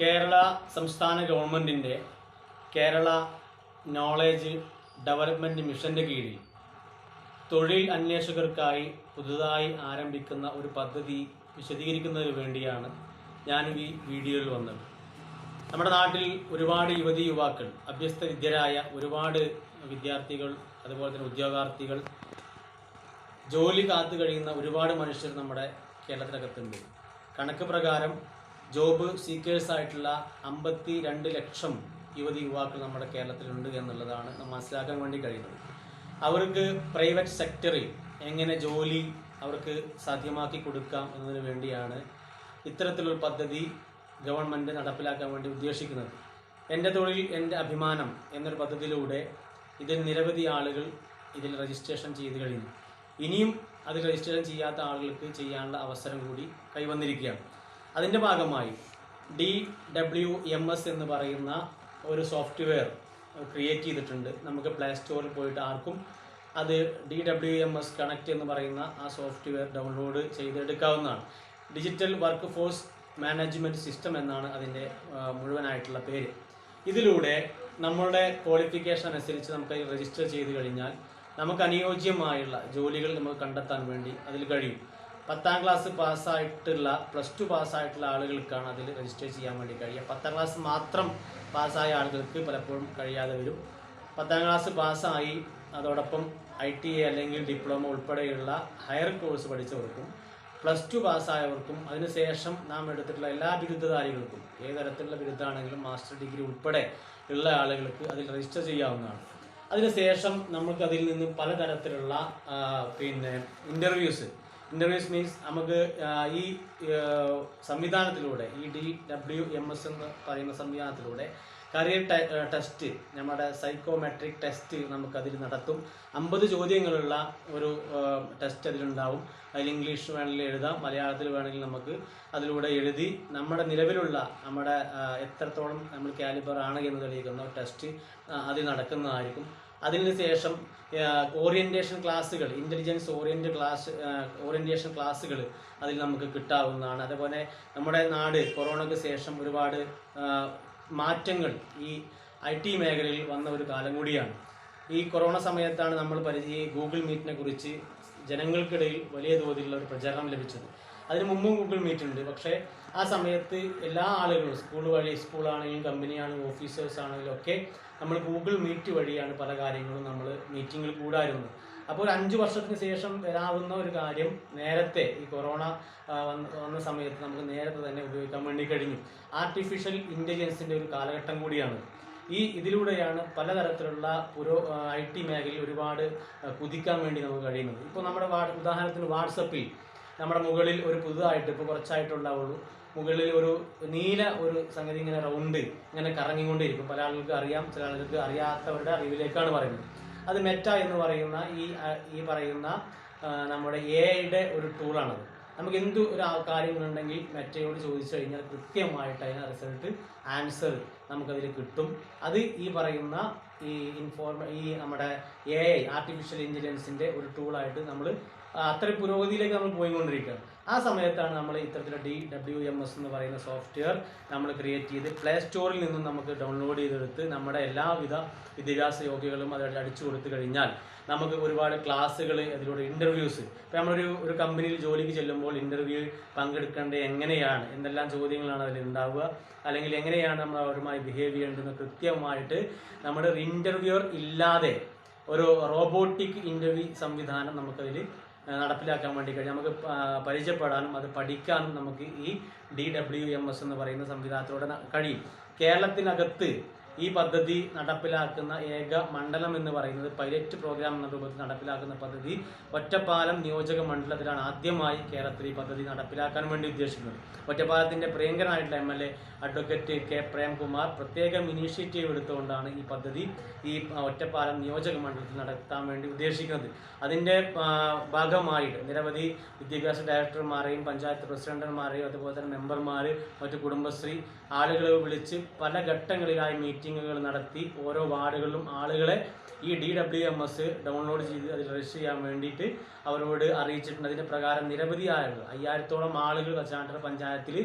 കേരള സംസ്ഥാന ഗവൺമെന്റിന്റെ Kerala knowledge development മിഷന്റെ കീഴിൽ തൊഴിൽ അന്വേഷകർക്കായി പുതുതായി ആരംഭിക്കുന്ന ഒരു പദ്ധതി വിശദീകരിക്കുന്നതിന് വേണ്ടിയാണ് ഞാൻ ഈ വീഡിയോയിൽ വന്നത്. നമ്മുടെ നാട്ടിൽ ഒരുപാട് യുവതി യുവാക്കൾ അഭ്യസ്ത വിദ്യരായ ഒരുപാട് വിദ്യാർത്ഥികൾ അതുപോലെ തന്നെ ഉദ്യോഗാർത്ഥികൾ ജോലി കാത്തു കഴിയുന്ന ഒരുപാട് മനുഷ്യർ നമ്മുടെ കേരളത്തിനകത്തുണ്ട്. കണക്ക് പ്രകാരം ജോബ് സീക്കേഴ്സ് ആയിട്ടുള്ള അമ്പത്തി രണ്ട് ലക്ഷം യുവതി യുവാക്കൾ നമ്മുടെ കേരളത്തിലുണ്ട് എന്നുള്ളതാണ് മനസ്സിലാക്കാൻ വേണ്ടി കഴിയുന്നത്. അവർക്ക് പ്രൈവറ്റ് സെക്ടറിൽ എങ്ങനെ ജോലി അവർക്ക് സാധ്യമാക്കി കൊടുക്കാം എന്നതിന് വേണ്ടിയാണ് ഇത്തരത്തിലൊരു പദ്ധതി ഗവൺമെന്റ് നടപ്പിലാക്കാൻ വേണ്ടി ഉദ്ദേശിക്കുന്നത്. എന്റെ തൊഴിൽ എന്റെ അഭിമാനം എന്നൊരു പദ്ധതിയിലൂടെ ഇതിൽ നിരവധി ആളുകൾ ഇതിൽ രജിസ്ട്രേഷൻ ചെയ്ത് കഴിഞ്ഞു. ഇനിയും അത് രജിസ്ട്രേഷൻ ചെയ്യാത്ത ആളുകൾക്ക് ചെയ്യാനുള്ള അവസരം കൂടി കൈവന്നിരിക്കുകയാണ്. അതിന്റെ ഭാഗമായി ഡി ഡബ്ല്യു എം എസ് എന്ന് പറയുന്ന ഒരു സോഫ്റ്റ്വെയർ ക്രിയേറ്റ് ചെയ്തിട്ടുണ്ട്. നമുക്ക് പ്ലേ സ്റ്റോറിൽ പോയിട്ട് ആർക്കും അത് D W M S connect എന്ന് പറയുന്ന ആ സോഫ്റ്റ്വെയർ ഡൗൺലോഡ് ചെയ്തെടുക്കാവുന്നതാണ്. Digital workforce management system എന്നാണ് അതിന്റെ മുഴുവനായിട്ടുള്ള പേര്. ഇതിലൂടെ നമ്മളുടെ ക്വാളിഫിക്കേഷൻ അനുസരിച്ച് നമുക്ക് രജിസ്റ്റർ ചെയ്ത് കഴിഞ്ഞാൽ നമുക്ക് അനുയോജ്യമായുള്ള ജോലികൾ നമുക്ക് കണ്ടെത്താൻ വേണ്ടി അതിൽ കഴിയും. പത്താം ക്ലാസ് പാസ്സായിട്ടുള്ള പ്ലസ് ടു പാസ്സായിട്ടുള്ള ആളുകൾക്കാണ് അതിൽ രജിസ്റ്റർ ചെയ്യാൻ വേണ്ടി കഴിയുക. പത്താം ക്ലാസ് മാത്രം പാസ്സായ ആളുകൾക്ക് പലപ്പോഴും കഴിയാതെ വരും. പത്താം ക്ലാസ് പാസ്സായി അതോടൊപ്പം ഐ ടി എ അല്ലെങ്കിൽ ഡിപ്ലോമ ഉൾപ്പെടെയുള്ള ഹയർ കോഴ്സ് പഠിച്ചവർക്കും പ്ലസ് ടു പാസ്സായവർക്കും അതിനുശേഷം നാം എടുത്തിട്ടുള്ള എല്ലാ ബിരുദധാരികൾക്കും ഏത് ബിരുദാണെങ്കിലും മാസ്റ്റർ ഡിഗ്രി ഉൾപ്പെടെ ഉള്ള ആളുകൾക്ക് അതിൽ രജിസ്റ്റർ ചെയ്യാവുന്നതാണ്. അതിനുശേഷം നമുക്ക് അതിൽ നിന്ന് പലതരത്തിലുള്ള പിന്നെ ഇന്റർവ്യൂസ് ഇന്റർവ്യൂസ് മീൻസ് നമുക്ക് ഈ സംവിധാനത്തിലൂടെ ഈ ഡി ഡബ്ല്യു എം എസ് എന്ന് പറയുന്ന സംവിധാനത്തിലൂടെ കരിയർ ടെസ്റ്റ് നമ്മുടെ സൈക്കോമെട്രിക് ടെസ്റ്റ് നമുക്ക് അതിൽ നടത്തും. അമ്പത് ചോദ്യങ്ങളുള്ള ഒരു ടെസ്റ്റ് അതിലുണ്ടാവും. അതിൽ ഇംഗ്ലീഷ് വേണമെങ്കിൽ എഴുതാം മലയാളത്തിൽ വേണമെങ്കിൽ നമുക്ക് അതിലൂടെ എഴുതി നമ്മുടെ നിലവിലുള്ള നമ്മുടെ എത്രത്തോളം നമ്മൾ കാലിബർ ആണ് എന്ന് തെളിയിക്കുന്ന ടെസ്റ്റ് അതിൽ നടക്കുന്നതായിരിക്കും. അതിന് ശേഷം ഓറിയന്റേഷൻ ക്ലാസ്സുകൾ ഇന്റലിജൻസ് ഓറിയന്റ് ക്ലാസ് ഓറിയന്റേഷൻ ക്ലാസ്സുകൾ അതിൽ നമുക്ക് കിട്ടാവുന്നതാണ്. അതേപോലെ നമ്മുടെ നാട് കൊറോണയ്ക്ക് ശേഷം ഒരുപാട് മാറ്റങ്ങൾ ഈ ഐ ടി മേഖലയിൽ വന്ന ഒരു കാലം കൂടിയാണ്. ഈ കൊറോണ സമയത്താണ് നമ്മൾ പരിചയ ഗൂഗിൾ മീറ്റിനെ കുറിച്ച് ജനങ്ങൾക്കിടയിൽ വലിയ തോതിലുള്ള ഒരു പ്രചാരണം ലഭിച്ചത്. അതിന് മുമ്പും ഗൂഗിൾ മീറ്റ് ഉണ്ട്. പക്ഷേ ആ സമയത്ത് എല്ലാ ആളുകളും സ്കൂൾ വഴി സ്കൂളാണെങ്കിലും കമ്പനിയാണെങ്കിലും ഓഫീസേഴ്സ് ആണെങ്കിലും ഒക്കെ നമ്മൾ ഗൂഗിൾ മീറ്റ് വഴിയാണ് പല കാര്യങ്ങളും നമ്മൾ മീറ്റിങ്ങിൽ കൂടാറുന്നത് അപ്പോൾ ഒരു അഞ്ച് വർഷത്തിന് ശേഷം വരാവുന്ന ഒരു കാര്യം നേരത്തെ ഈ കൊറോണ വന്ന സമയത്ത് നമുക്ക് നേരത്തെ തന്നെ ഉപയോഗിക്കാൻ വേണ്ടി കഴിഞ്ഞു. ആർട്ടിഫിഷ്യൽ ഇന്റലിജൻസിന്റെ ഒരു കാലഘട്ടം കൂടിയാണ്. ഈ ഇതിലൂടെയാണ് പലതരത്തിലുള്ള പുരോ ഐ ടി മേഖലയിൽ ഒരുപാട് കുതിക്കാൻ വേണ്ടി നമുക്ക് കഴിയുന്നത്. ഇപ്പോൾ നമ്മുടെ ഉദാഹരണത്തിന് വാട്സപ്പിൽ നമ്മുടെ മുകളിൽ ഒരു പുതുതായിട്ട് ഇപ്പോൾ കുറച്ചായിട്ടുണ്ടാവുള്ളൂ മുകളിൽ ഒരു നീല ഒരു സംഗതി ഇങ്ങനെ റൗണ്ട് ഇങ്ങനെ കറങ്ങിക്കൊണ്ടിരിക്കും പല ആളുകൾക്ക് അറിയാം ചില ആളുകൾക്ക് അറിയാത്തവരുടെ അറിവിലേക്കാണ് പറയുന്നത്. അത് മെറ്റ എന്ന് പറയുന്ന ഈ ഈ പറയുന്ന നമ്മുടെ എയുടെ ഒരു ടൂളാണത് നമുക്ക് എന്ത് ഒരു കാര്യങ്ങളുണ്ടെങ്കിൽ മെറ്റയോട് ചോദിച്ചു കഴിഞ്ഞാൽ കൃത്യമായിട്ട് അതിന് റിസൾട്ട് ആൻസർ നമുക്കതിൽ കിട്ടും. അത് ഈ പറയുന്ന ഈ ഇൻഫോർമ ഈ നമ്മുടെ എ ഐ ആർട്ടിഫിഷ്യൽ ഇന്റലിജൻസിന്റെ ഒരു ടൂളായിട്ട് നമ്മൾ അത്ര പുരോഗതിയിലേക്ക് നമ്മൾ പോയിക്കൊണ്ടിരിക്കുകയാണ്. ആ സമയത്താണ് നമ്മൾ ഇത്തരത്തിലുള്ള ഡി ഡബ്ല്യു എം എസ് എന്ന് പറയുന്ന സോഫ്റ്റ്വെയർ നമ്മൾ ക്രിയേറ്റ് ചെയ്ത് പ്ലേ സ്റ്റോറിൽ നിന്നും നമുക്ക് ഡൗൺലോഡ് ചെയ്തെടുത്ത് നമ്മുടെ എല്ലാവിധ വിദ്യാഭ്യാസ യോഗ്യകളും അത് അടിച്ചു കൊടുത്തു കഴിഞ്ഞാൽ നമുക്ക് ഒരുപാട് ക്ലാസ്സുകൾ അതിലൂടെ ഇന്റർവ്യൂസ് ഇപ്പം നമ്മളൊരു ഒരു കമ്പനിയിൽ ജോലിക്ക് ചെല്ലുമ്പോൾ ഇന്റർവ്യൂ പങ്കെടുക്കേണ്ടത് എങ്ങനെയാണ്? എന്തെല്ലാം ചോദ്യങ്ങളാണ് അതിൽ ഉണ്ടാവുക? അല്ലെങ്കിൽ എങ്ങനെയാണ് നമ്മൾ അവരുമായി ബിഹേവ് ചെയ്യേണ്ടതെന്ന് കൃത്യമായിട്ട് നമ്മുടെ ഇന്റർവ്യൂർ ഇല്ലാതെ ഒരു റോബോട്ടിക് ഇന്റർവ്യൂ സംവിധാനം നമുക്കതിൽ നടപ്പിലാക്കാൻ വേണ്ടി കഴിയും. നമുക്ക് പരിചയപ്പെടാനും അത് പഠിക്കാനും നമുക്ക് ഈ ഡി ഡബ്ല്യു എം എസ് എന്ന് പറയുന്ന സംവിധാനത്തിലൂടെ കഴിയും. കേരളത്തിനകത്ത് ഈ പദ്ധതി നടപ്പിലാക്കുന്ന ഏക മണ്ഡലം എന്ന് പറയുന്നത് പൈലറ്റ് പ്രോഗ്രാം എന്ന രൂപത്തിൽ നടപ്പിലാക്കുന്ന പദ്ധതി ഒറ്റപ്പാലം നിയോജക മണ്ഡലത്തിലാണ് ആദ്യമായി കേരളത്തിൽ ഈ പദ്ധതി നടപ്പിലാക്കാൻ വേണ്ടി ഉദ്ദേശിക്കുന്നത്. ഒറ്റപ്പാലത്തിന്റെ പ്രിയങ്കരനായിട്ടുള്ള M L A advocate K Premkumar പ്രത്യേകം ഇനീഷ്യേറ്റീവ് എടുത്തുകൊണ്ടാണ് ഈ പദ്ധതി ഈ ഒറ്റപ്പാലം നിയോജക മണ്ഡലത്തിൽ നടത്താൻ വേണ്ടി ഉദ്ദേശിക്കുന്നത്. അതിന്റെ ഭാഗമായിട്ട് നിരവധി വിദ്യാഭ്യാസ ഡയറക്ടർമാരെയും പഞ്ചായത്ത് പ്രസിഡന്റുമാരെയും അതുപോലെ തന്നെ മെമ്പർമാർ മറ്റു കുടുംബശ്രീ ആളുകളെ വിളിച്ച് പല ഘട്ടങ്ങളിലായി മീറ്റിങ്ങുകൾ നടത്തി ഓരോ വാർഡുകളിലും ആളുകളെ ഈ D W M S download ചെയ്ത് അതിൽ രജിസ്റ്റർ ചെയ്യാൻ വേണ്ടിയിട്ട് അവരോട് അറിയിച്ചിട്ടുണ്ട്. അതിന്റെ പ്രകാരം നിരവധി ആളുകൾ അയ്യായിരത്തോളം ആളുകൾ കച്ചാണ്ടർ പഞ്ചായത്തിൽ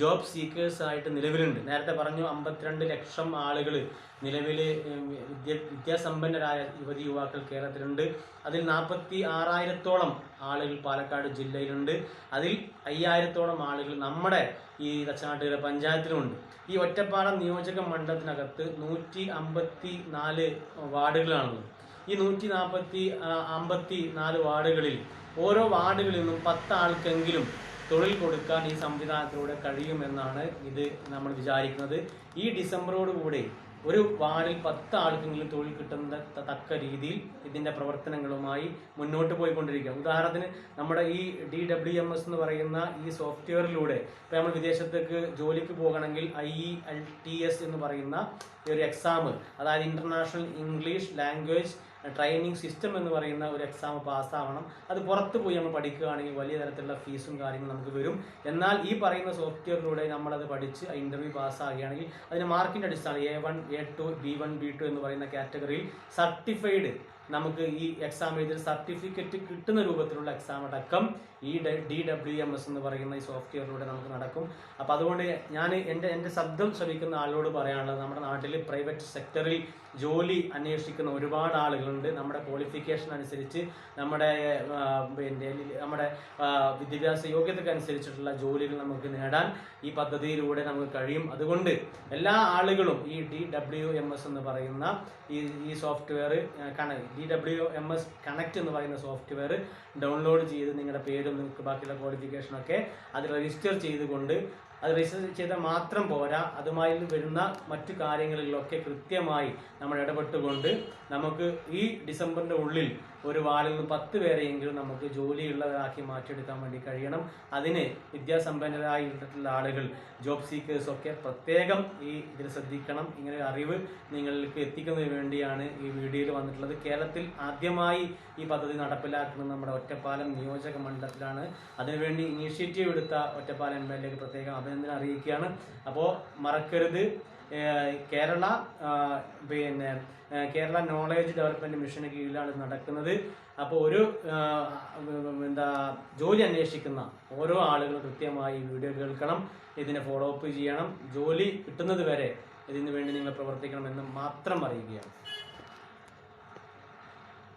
ജോബ് സീക്കേഴ്സ് ആയിട്ട് നിലവിലുണ്ട്. നേരത്തെ പറഞ്ഞു അമ്പത്തിരണ്ട് ലക്ഷം ആളുകൾ നിലവിൽ വിദ്യ വിദ്യാസമ്പന്നരായ യുവതി യുവാക്കൾ കേരളത്തിലുണ്ട്. അതിൽ നാൽപ്പത്തി ആറായിരത്തോളം ആളുകൾ പാലക്കാട് ജില്ലയിലുണ്ട്. അതിൽ അയ്യായിരത്തോളം ആളുകൾ നമ്മുടെ ഈ തച്ചനാട്ടുകര പഞ്ചായത്തിലുമുണ്ട്. ഈ ഒറ്റപ്പാലം നിയോജക മണ്ഡലത്തിനകത്ത് നൂറ്റി അമ്പത്തി നാല് വാർഡുകളാണുള്ളത്. ഈ നൂറ്റി നാൽപ്പത്തി അമ്പത്തി നാല് വാർഡുകളിൽ ഓരോ വാർഡുകളിൽ നിന്നും പത്ത് ആൾക്കെങ്കിലും തൊഴിൽ കൊടുക്കാൻ ഈ സംവിധാനത്തിലൂടെ കഴിയുമെന്നാണ് ഇത് നമ്മൾ വിചാരിക്കുന്നത്. ഈ ഡിസംബറോടുകൂടി ഒരു വാർഡിൽ പത്ത് ആൾക്കെങ്കിലും തൊഴിൽ കിട്ടുന്ന തക്ക രീതിയിൽ ഇതിന്റെ പ്രവർത്തനങ്ങളുമായി മുന്നോട്ട് പോയിക്കൊണ്ടിരിക്കുക. ഉദാഹരണത്തിന് നമ്മുടെ ഈ ഡി ഡബ്ല്യു എം എസ് എന്ന് പറയുന്ന ഈ സോഫ്റ്റ്വെയറിലൂടെ ഇപ്പൊ നമ്മൾ വിദേശത്തേക്ക് ജോലിക്ക് പോകണമെങ്കിൽ I E L T S എന്ന് പറയുന്ന ഒരു എക്സാം അതായത് international English language training system എന്ന് പറയുന്ന ഒരു എക്സാം പാസ്സാവണം അത് പുറത്ത് പോയി നമ്മൾ പഠിക്കുകയാണെങ്കിൽ വലിയ തരത്തിലുള്ള ഫീസും കാര്യങ്ങളും നമുക്ക് വരും. എന്നാൽ ഈ പറയുന്ന സോഫ്റ്റ്വെയറിലൂടെ നമ്മളത് പഠിച്ച് ഇന്റർവ്യൂ പാസ്സാകുകയാണെങ്കിൽ അതിന് മാർക്കിന്റെ അടിസ്ഥാനം A one A two B one B two എന്ന് പറയുന്ന കാറ്റഗറിയിൽ സർട്ടിഫൈഡ് നമുക്ക് ഈ എക്സാം എഴുതി സർട്ടിഫിക്കറ്റ് കിട്ടുന്ന രൂപത്തിലുള്ള എക്സാം അടക്കം ഈ ഡി ഡബ്ല്യു എം എസ് എന്ന് പറയുന്ന ഈ സോഫ്റ്റ്വെയറിലൂടെ നമുക്ക് നടക്കും. അപ്പോൾ അതുകൊണ്ട് ഞാൻ എന്റെ എന്റെ ശബ്ദം ശ്രമിക്കുന്ന ആളോട് പറയാനുള്ളത് നമ്മുടെ നാട്ടിൽ പ്രൈവറ്റ് സെക്ടറിൽ ജോലി അന്വേഷിക്കുന്ന ഒരുപാട് ആളുകളുണ്ട്. നമ്മുടെ ക്വാളിഫിക്കേഷൻ അനുസരിച്ച് നമ്മുടെ പിന്നെ നമ്മുടെ വിദ്യാഭ്യാസ യോഗ്യതയ്ക്ക് അനുസരിച്ചിട്ടുള്ള ജോലികൾ നമുക്ക് നേടാൻ ഈ പദ്ധതിയിലൂടെ നമുക്ക് കഴിയും. അതുകൊണ്ട് എല്ലാ ആളുകളും ഈ ഡി ഡബ്ല്യു എം എസ് എന്ന് പറയുന്ന ഈ ഈ software D W M S connect എന്ന് പറയുന്ന സോഫ്റ്റ്വെയർ ഡൗൺലോഡ് ചെയ്ത് നിങ്ങളുടെ പേരും നിങ്ങൾക്ക് ബാക്കിയുള്ള ക്വാളിഫിക്കേഷനൊക്കെ അത് രജിസ്റ്റർ ചെയ്തുകൊണ്ട് അത് രജിസ്റ്റർ ചെയ്താൽ മാത്രം പോരാ. അതുമായി വരുന്ന മറ്റു കാര്യങ്ങളിലൊക്കെ കൃത്യമായി നമ്മൾ ഇടപെട്ടുകൊണ്ട് നമുക്ക് ഈ ഡിസംബറിന്റെ ഉള്ളിൽ ഒരു വാർഡിൽ നിന്ന് പത്ത് പേരെയെങ്കിലും നമുക്ക് ജോലിയുള്ളവരാക്കി മാറ്റിയെടുക്കാൻ വേണ്ടി കഴിയണം. അതിന് വിദ്യാസമ്പന്നരായിട്ടുള്ള ആളുകൾ ജോബ് സീക്കേഴ്സ് ഒക്കെ പ്രത്യേകം ഈ ഇതിൽ ശ്രദ്ധിക്കണം. ഇങ്ങനെ അറിവ് നിങ്ങൾക്ക് എത്തിക്കുന്നതിന് വേണ്ടിയാണ് ഈ വീഡിയോയിൽ വന്നിട്ടുള്ളത്. കേരളത്തിൽ ആദ്യമായി ഈ പദ്ധതി നടപ്പിലാക്കുന്നത് നമ്മുടെ ഒറ്റപ്പാലം നിയോജക മണ്ഡലത്തിലാണ്. അതിനുവേണ്ടി ഇനീഷ്യേറ്റീവ് എടുത്ത ഒറ്റപ്പാലം എം എൽ എക്ക് പ്രത്യേകം അഭിനന്ദനം അറിയിക്കുകയാണ്. അപ്പോൾ മറക്കരുത്. കേരള പിന്നെ കേരള നോളേജ് ഡെവലപ്മെന്റ് മിഷന് കീഴിലാണ് നടക്കുന്നത്. അപ്പോൾ ഒരു എന്താ ജോലി അന്വേഷിക്കുന്ന ഓരോ ആളുകളും കൃത്യമായി വീഡിയോ കേൾക്കണം. ഇതിനെ ഫോളോ അപ്പ് ചെയ്യണം. ജോലി കിട്ടുന്നത് വരെ ഇതിനു വേണ്ടി നിങ്ങൾ പ്രവർത്തിക്കണം എന്ന് മാത്രം അറിയിക്കുകയാണ്